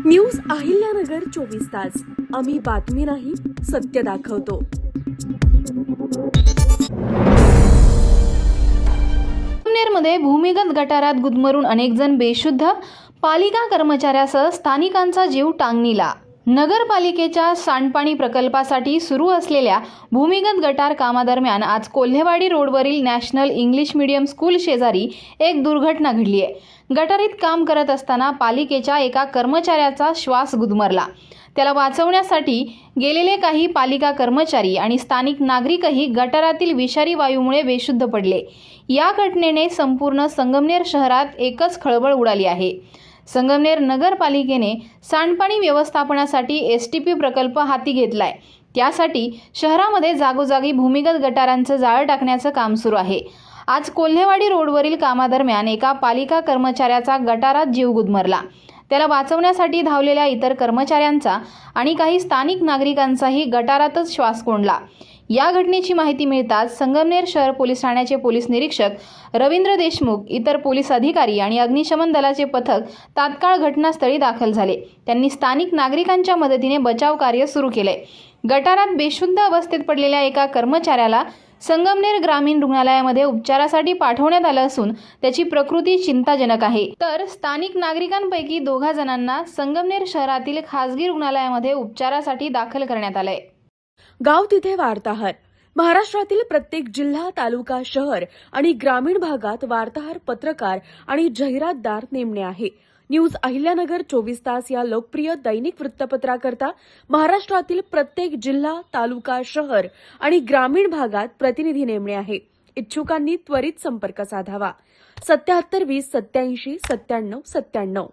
News Ahilyanagar चोवीस तास. आम्ही बातमी नाही सत्य दाखवतो. मध्ये भूमिगत गटारात गुदमरून अनेक जण बेशुद्ध. पालिका कर्मचाऱ्यासह स्थानिकांचा जीव टांगणीला. नगरपालिकेच्या सांडपाणी प्रकल्पासाठी सुरू असलेल्या भूमिगत गटार कामादरम्यान आज कोल्हेवाडी रोडवरील नॅशनल इंग्लिश मीडियम स्कूल शेजारी एक दुर्घटना घडली आहे. गटारीत काम करत असताना पालिकेच्या एका कर्मचाऱ्याचा श्वास गुदमरला. त्याला वाचवण्यासाठी गेलेले काही पालिका कर्मचारी आणि स्थानिक नागरिकही गटारातील विषारी वायूमुळे बेशुद्ध पडले. या घटनेने संपूर्ण संगमनेर शहरात एकच खळबळ उडाली आहे. संगमनेर नगरपालिकेने सांडपाणी व्यवस्थापनासाठी एस टी पी प्रकल्प हाती घेतलाय. त्यासाठी शहरामध्ये जागोजागी भूमिगत गटारांचं जाळं टाकण्याचं काम सुरू आहे. आज कोल्हेवाडी रोडवरील कामादरम्यान एका पालिका कर्मचाऱ्याचा गटारात जीव गुदमरला. त्याला वाचवण्यासाठी धावलेल्या इतर कर्मचाऱ्यांचा आणि काही स्थानिक नागरिकांचाही गटारातच श्वास कोंडला. या घटनेची माहिती मिळताच संगमनेर शहर पोलीस ठाण्याचे पोलीस निरीक्षक रवींद्र देशमुख इतर पोलीस अधिकारी आणि अग्निशमन दलाचे पथक तात्काळ घटनास्थळी दाखल झाले. त्यांनी स्थानिक नागरिकांच्या मदतीने बचाव कार्य सुरू केले. गटारात बेशुद्ध अवस्थेत पडलेल्या एका कर्मचाऱ्याला संगमनेर ग्रामीण रुग्णालयामध्ये उपचारासाठी पाठवण्यात आलं असून त्याची प्रकृती चिंताजनक आहे. तर स्थानिक नागरिकांपैकी दोघा जणांना संगमनेर शहरातील खासगी रुग्णालयामध्ये उपचारासाठी दाखल करण्यात आलंय. गाव तिथे वार्ताहर. महाराष्ट्रातील प्रत्येक जिल्हा तालुका शहर आणि ग्रामीण भागात वार्ताहर पत्रकार आणि जाहिरातदार नेमणे आहे. न्यूज अहिल्यानगर चोवीस तास या लोकप्रिय दैनिक वृत्तपत्राकरता महाराष्ट्रातील प्रत्येक जिल्हा तालुका शहर आणि ग्रामीण भागात प्रतिनिधी नेमणे आहे. इच्छुकांनी त्वरित संपर्क साधावा. सत्याहत्तर वीस सत्याऐंशी सत्त्याण्णव सत्त्याण्णव.